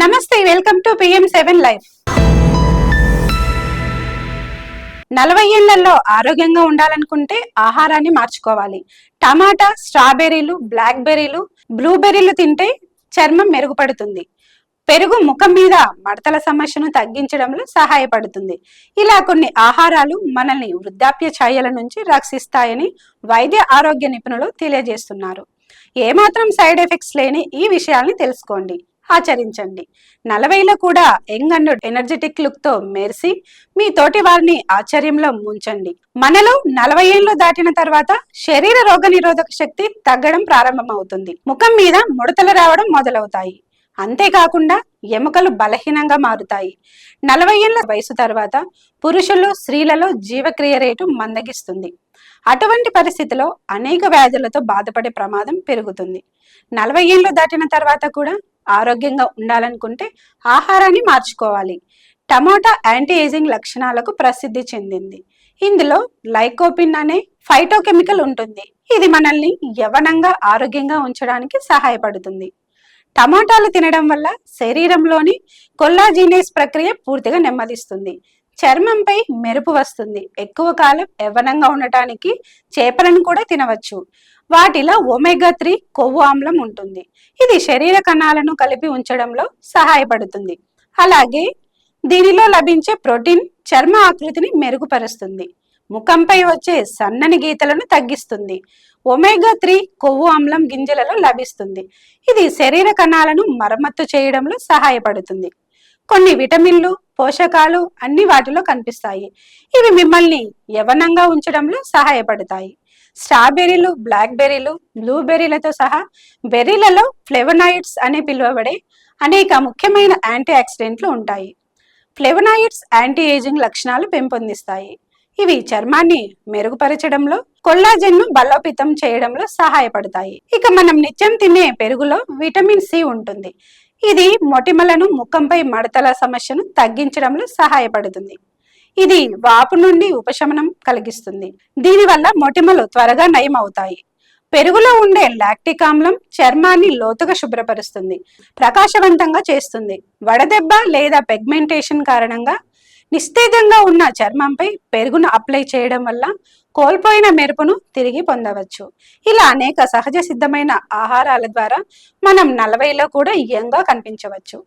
నమస్తే welcome to PM seven life. నలభై ఏళ్ళలో ఆరోగ్యంగా ఉండాలనుకుంటే ఆహారాన్ని మార్చుకోవాలి. టమాటా స్ట్రాబెర్రీలు బ్లాక్ బెర్రీలు బ్లూబెర్రీలు తింటే చర్మం మెరుగుపడుతుంది. పెరుగు ముఖం మీద మడతల సమస్యను తగ్గించడంలో సహాయపడుతుంది. ఇలా కొన్ని ఆహారాలు మనల్ని వృద్ధాప్య ఛాయల నుంచి రక్షిస్తాయని వైద్య ఆరోగ్య నిపుణులు తెలియజేస్తున్నారు. ఏమాత్రం సైడ్ ఎఫెక్ట్స్ లేని ఈ విషయాల్ని తెలుసుకోండి. ఆచరించండి. నలభైలో కూడా యంగ్ అండ్ ఎనర్జెటిక్ లుక్తో మెరిసి మీ తోటి వారిని ఆశ్చర్యంలో ముంచండి. మనలో నలభై ఏళ్ళు దాటిన తర్వాత శరీర రోగ నిరోధక శక్తి తగ్గడం ప్రారంభమవుతుంది. ముఖం మీద ముడతలు రావడం మొదలవుతాయి. అంతేకాకుండా ఎముకలు బలహీనంగా మారుతాయి. నలభై ఏళ్ళ వయసు తర్వాత పురుషులు స్త్రీలలో జీవక్రియ రేటు మందగిస్తుంది. అటువంటి పరిస్థితిలో అనేక వ్యాధులతో బాధపడే ప్రమాదం పెరుగుతుంది. నలభై ఏళ్ళు దాటిన తర్వాత కూడా ఆరోగ్యంగా ఉండాలనుకుంటే ఆహారాన్ని మార్చుకోవాలి. టమోటా యాంటీ ఏజింగ్ లక్షణాలకు ప్రసిద్ధి చెందింది. ఇందులో లైకోపిన్ అనే ఫైటోకెమికల్ ఉంటుంది. ఇది మనల్ని యవనంగా ఆరోగ్యంగా ఉంచడానికి సహాయపడుతుంది. టమాటాలు తినడం వల్ల శరీరంలోని కొల్లాజీనేస్ ప్రక్రియ పూర్తిగా నెమ్మదిస్తుంది. చర్మంపై మెరుపు వస్తుంది. ఎక్కువ కాలం యవ్వనంగా ఉండటానికి చేపలను కూడా తినవచ్చు. వాటిలో ఒమేగా త్రీ కొవ్వు ఆమ్లం ఉంటుంది. ఇది శరీర కణాలను కలిపి ఉంచడంలో సహాయపడుతుంది. అలాగే దీనిలో లభించే ప్రోటీన్ చర్మ ఆకృతిని మెరుగుపరుస్తుంది. ముఖంపై వచ్చే సన్నని గీతలను తగ్గిస్తుంది. ఒమేగా త్రీ కొవ్వు ఆమ్లం గింజలలో లభిస్తుంది. ఇది శరీర కణాలను మరమ్మత్తు చేయడంలో సహాయపడుతుంది. కొన్ని విటమిన్లు పోషకాలు అన్ని వాటిలో కనిపిస్తాయి. ఇవి మిమ్మల్ని యవనంగా ఉంచడంలో సహాయపడతాయి. స్ట్రాబెర్రీలు బ్లాక్ బెర్రీలు బ్లూబెర్రీలతో సహా బెర్రీలలో ఫ్లెవనాయిడ్స్ అని పిలువబడే అనేక ముఖ్యమైన యాంటీ ఆక్సిడెంట్లు ఉంటాయి. ఫ్లెవనాయిడ్స్ యాంటీ ఏజింగ్ లక్షణాలు పెంపొందిస్తాయి. ఇవి చర్మాన్ని మెరుగుపరచడంలో కొల్లాజెన్ను బలోపేతం చేయడంలో సహాయపడతాయి. ఇక మనం నిత్యం తినే పెరుగులో విటమిన్ సి ఉంటుంది. ఇది మొటిమలను ముఖంపై మడతల సమస్యను తగ్గించడంలో సహాయపడుతుంది. ఇది వాపు నుండి ఉపశమనం కలిగిస్తుంది. దీనివల్ల మొటిమలు త్వరగా నయం అవుతాయి పెరుగులో ఉండే లాక్టిక్ ఆమ్లం చర్మాన్ని లోతుగా శుభ్రపరుస్తుంది. ప్రకాశవంతంగా చేస్తుంది. వడదెబ్బ లేదా పెగ్మెంటేషన్ కారణంగా నిస్తేజంగా ఉన్న చర్మంపై పెరుగును అప్లై చేయడం వల్ల కోల్పోయిన మెరుపును తిరిగి పొందవచ్చు. ఇలా అనేక సహజ సిద్ధమైన ఆహారాల ద్వారా మనం నలభైలో కూడా యంగా కనిపించవచ్చు.